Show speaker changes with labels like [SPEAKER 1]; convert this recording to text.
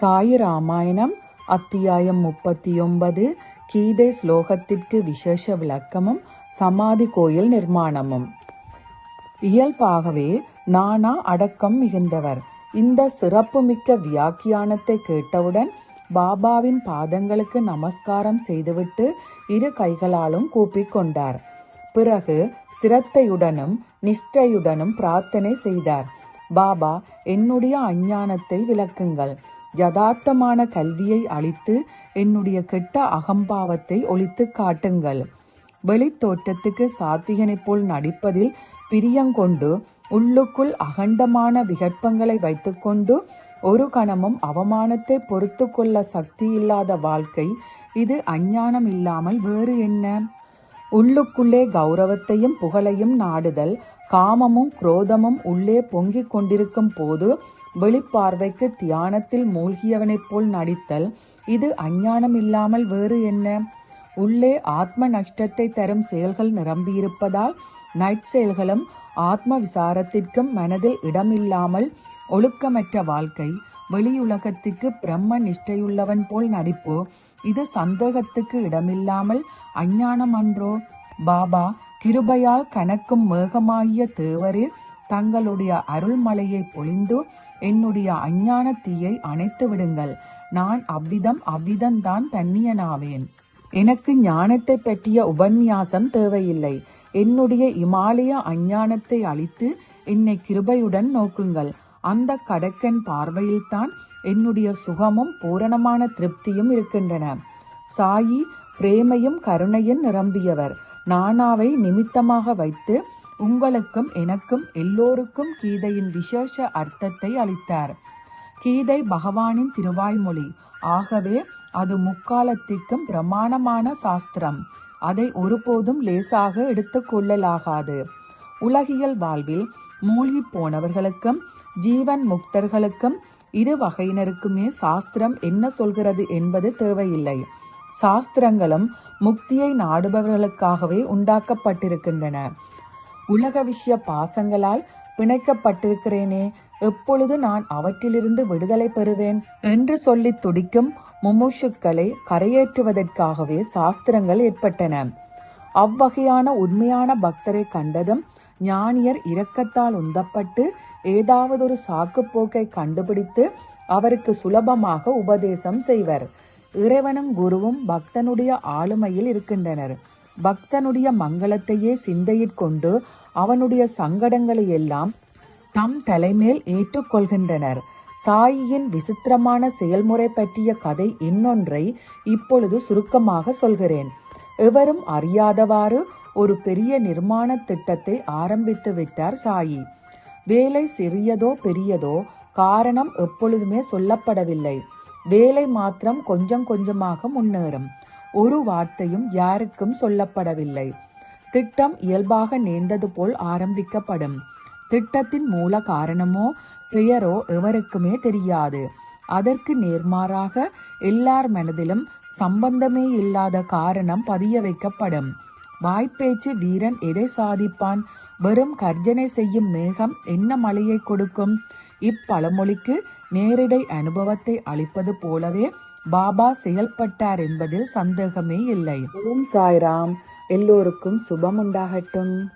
[SPEAKER 1] சாயி ராமாயணம் அத்தியாயம் முப்பத்தி ஒன்பது கீதை ஸ்லோகத்திற்கு விசேஷ விளக்கமும் சமாதி கோயில் நிர்மாணமும். இயல்பாகவே நானா அடக்கம் மிகுந்தவர். இந்த சிறப்புமிக்க வியாக்கியானத்தை கேட்டவுடன் பாபாவின் பாதங்களுக்கு நமஸ்காரம் செய்துவிட்டு இரு கைகளாலும் கூப்பிக் கொண்டார். பிறகு சிரத்தையுடனும் நிஷ்டையுடனும் பிரார்த்தனை செய்தார். பாபா என்னுடைய அஞ்ஞானத்தை விளக்குங்கள். யதார்த்தமான கல்வியை அளித்து என்னுடைய கெட்ட அகம்பாவத்தை ஒழித்து காட்டுங்கள். வெளித்தோற்றத்துக்கு சாத்விகனைப் போல் நடிப்பதில் பிரியங்கொண்டு உள்ளுக்குள் அகண்டமான விகற்பங்களை வைத்துக்கொண்டு ஒரு கணமும் அவமானத்தை பொறுத்து கொள்ள சக்தி இல்லாத வாழ்க்கை இது அஞ்ஞானம் இல்லாமல் வேறு என்ன? உள்ளுக்குள்ளே கௌரவத்தையும் புகழையும் நாடுதல் காமமும் குரோதமும் உள்ளே பொங்கிக் கொண்டிருக்கும் போது வெளிப்பார்வைக்கு தியானத்தில் மூழ்கியவனைப் போல் நடித்தல் இது அஞ்ஞானம் இல்லாமல் வேறு என்ன? உள்ளே ஆத்ம நஷ்டத்தை தரும் செயல்கள் நிரம்பியிருப்பதால் நற்செயல்களும் ஆத்ம விசாரத்திற்கும் மனதில் இடமில்லாமல் ஒழுக்கமற்ற வாழ்க்கை வெளியுலகத்துக்கு பிரம்ம நிஷ்டையுள்ளவன் போல் நடிப்பு? இது சந்தேகத்துக்கு இடமில்லாமல் அஞ்ஞானம் அன்றோ? பாபா கிருபையால் கணக்கும் மேகமாகிய தேவரில் தங்களுடைய அருள்மலையை பொழிந்து என்னுடைய அஞ்ஞான தீயை அணைத்து விடுங்கள். நான் அவ்விதம் அவ்விதம்தான் தன்னியனாவேன். எனக்கு ஞானத்தை பற்றிய உபன்யாசம் தேவையில்லை. என்னுடைய இமாலய அஞ்ஞானத்தை அழித்து என்னை கிருபையுடன் நோக்குங்கள். அந்த கடக்கன் பார்வையில்தான் என்னுடைய சுகமும் பூரணமான திருப்தியும் இருக்கின்றன. சாயி பிரேமையும் கருணையும் நிரம்பியவர். நானாவை நிமித்தமாக வைத்து உங்களுக்கும் எனக்கும் எல்லோருக்கும் கீதையின் விசேஷ அர்த்தத்தை அளித்தார். கீதை பகவானின் திருவாய்மொழி. ஆகவே அது முக்காலத்திற்கும் பிரமாணமான சாஸ்திரம். அதை ஒருபோதும் லேசாக எடுத்துக்கொள்ளலாகாது உலகியல் வாழ்வில் மூழ்கி போனவர்களுக்கும் ஜீவன் முக்தர்களுக்கும் இரு வகையினருக்குமே சாஸ்திரம் என்ன சொல்கிறது என்பது தேவையில்லை. சாஸ்திரங்களும் முக்தியை நாடுபவர்களுக்காகவே உண்டாக்கப்பட்டிருக்கின்றன. உலக விஷய பாசங்களால் பிணைக்கப்பட்டிருக்கிறேனே. எப்பொழுது நான் அவற்றிலிருந்து விடுதலை பெறுவேன் என்று சொல்லி துடிக்கும் முமுஷுக்களை கரையேற்றுவதற்காகவே சாஸ்திரங்கள் ஏற்பட்டன. அவ்வகையான உண்மையான பக்தரை கண்டதும் ஞானியர் இரக்கத்தால் உந்தப்பட்டு ஏதாவதொரு சாக்குப்போக்கை கண்டுபிடித்து அவருக்கு சுலபமாக உபதேசம் செய்வர். இறைவனும் குருவும் பக்தனுடைய ஆளுமையில் இருக்கின்றனர். பக்தனுடைய மங்களத்தையே சிந்தையிற்கொண்டு அவனுடைய சங்கடங்களை எல்லாம் தம் தலைமேல் ஏற்றுக்கொள்கின்றனர். சாயியின் விசித்திரமான செயல்முறை பற்றிய கதை இன்னொன்றை இப்பொழுது சுருக்கமாக சொல்கிறேன். எவரும் அறியாதவாறு ஒரு பெரிய நிர்மாண திட்டத்தை ஆரம்பித்து விட்டார் சாயி. வேலை சிறியதோ பெரியதோ காரணம் எப்பொழுதுமே சொல்லப்படவில்லை. வேலை மாத்திரம் கொஞ்சம் கொஞ்சமாக முன்னேறும். ஒரு வார்த்தையும் யாருக்கும் சொல்லப்படவில்லை. திட்டம் இயல்பாக நேர்ந்தது போல் ஆரம்பிக்கப்படும். திட்டத்தின் மூல காரணமோ பெயரோ எவருக்குமே தெரியாது. அதற்கு நேர்மாறாக எல்லார் மனதிலும் சம்பந்தமே இல்லாத காரணம் பதிய வைக்கப்படும். வாய்ப்பேச்சு வீரன் எதை சாதிப்பான்? வெறும் கர்ஜனை செய்யும் மேகம் என்ன மழையை கொடுக்கும்? இப்பழமொழிக்கு நேரிடை அனுபவத்தை அளிப்பது போலவே பாபா செயல்பட்டார் என்பதில் சந்தேகமே இல்லை. ஓம் சாய்ராம். எல்லோருக்கும் சுபம் உண்டாகட்டும்